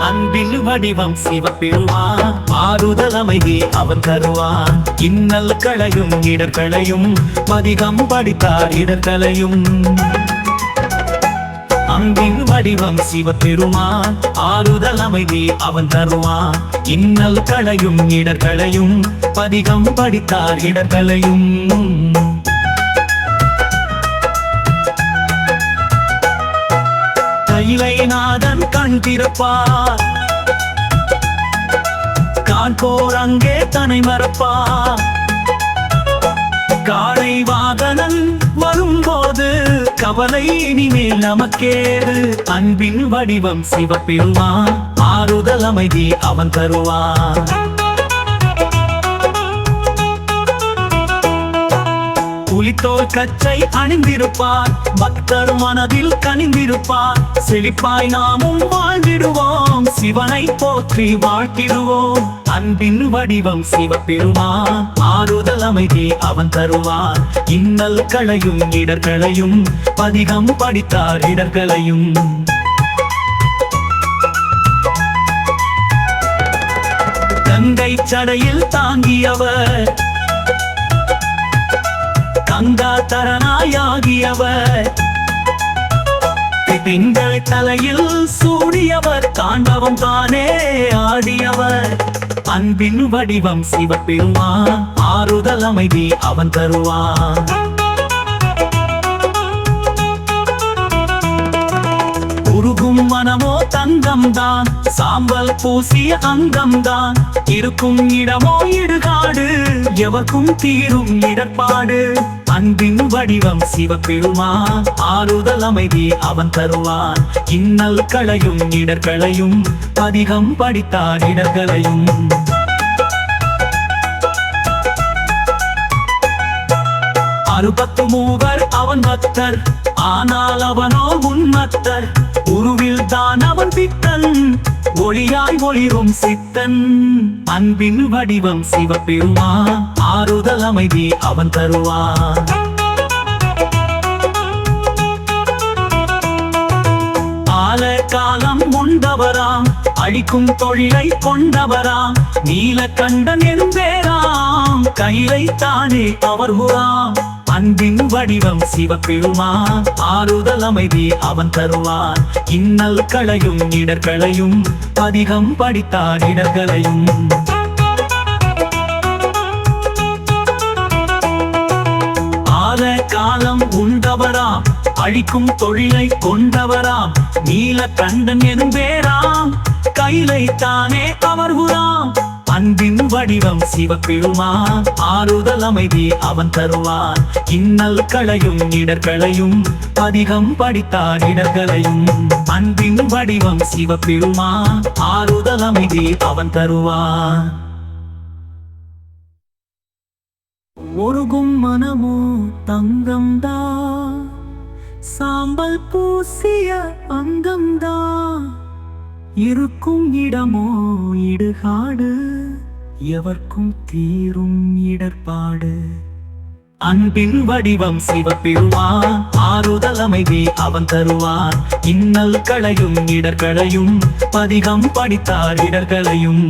அன்பில் வடிவம் சிவப்பெறுவான் ஆறுதல் அமைதி அவன் தருவான். இன்னல் களையும் இடர்களையும் பதிகம் படித்தார் இடர்களையும் அன்பின் வடிவம் சிவபெருமான் ஆறுதல் அமைதி அவன் தருவான். இன்னல் களையும் இடர்களையும் பதிகம் படித்தார் இடர்களையும் கண் திறப்பார் காண்போர் அங்கே தனை மறப்பார். காளை வாகனன் வரும்போது கவலை இனிமேல் நமக்கேது. அன்பின் வடிவம் சிவப்பெருமான் ஆறுதல் அமைதி அவன் தருவான் புலித்தோல் கச்சை அணிந்திருப்பார். பக்தர் மனதில் கனிந்திருப்பார். செழிப்பாய் நாமும் வாழ்ந்திடுவோம். சிவனை போற்றி வாழ்த்திடுவோம். அன்பின் வடிவம் சிவபெருமான். ஆறுதல் அமைதி அவன் தருவான் இன்னல் களையும் இடர்களையும் பதிகம் படித்தார் இடர்களையும் கங்கை சடையில் தாங்கியவர். தாயாகியவர். திங்கள் தலையில் சூடியவர் தாண்டவம் தானே ஆடியவர். அன்பின் வடிவம் சிவபெருமான் ஆறுதல் அமைதி அவன் தருவான். மனமோ தங்கம் தான் சாம்பல் பூசிய அங்கம் தான் இருக்கும் இடமோ இடுகாடு. எவர்க்கும் தீரும் இடர்பாடு. அன்பின் வடிவம் சிவபெருமான் ஆறுதல் அமைதி அவன் தருவான். இன்னல் களையும் இடர்களையும் பதிகம் படித்தார் இடர்களையும். அறுபத்து மூவர் அவன் பக்தர். ஆனால் அவனோ உன்மத்தர் உருவில் தான் அவன் பித்தன் ஒளியாய் ஒளிரும் சித்தன். அன்பின் வடிவம் சிவபெருமான் ஆறுதல் அமைதி அவன் தருவான். கால காலம் உண்டவராம் அழிக்கும் தொழிலை கொண்டவராம் நீலகண்டன் என்பேராம் கையிலை தானே அவர் உராம். அன்பின் வடிவம் சிவப்பெழுமான் ஆறுதல் அமைதி அவன் தருவான். இன்னல் களையும் இடர்களையும் பதிகம் படித்தார் இடர்களையும் ஆத காலம் உண்டவராம் அழிக்கும் தொழிலை கொண்டவராம் நீல கண்டன் எனும் பேராம் கையிலை தானே அவர் உராம். வடிவம் சிவப்பிழுமா ஆறுதல் அமைதி அவன் தருவான். இன்னல் களையும் இடர்களையும் பதிகம் படித்தார் இடர்களையும். அன்பின் வடிவம் சிவப்பிழுமா ஆறுதல் அமைதி அவன் தருவான். ஒருகும் மனமோ தங்கம்தா சாம்பல் பூசிய அங்கம்தா இருக்கும் இடமோ இடுகாடு. எவர்க்கும் தீரும் இடர்பாடு. அன்பின் வடிவம் சிவப்பெருவான் ஆறுதல் அமைதி அவன் தருவான். இன்னல் களையும் இடர்களையும் பதிகம் படித்தார் இடர்களையும்.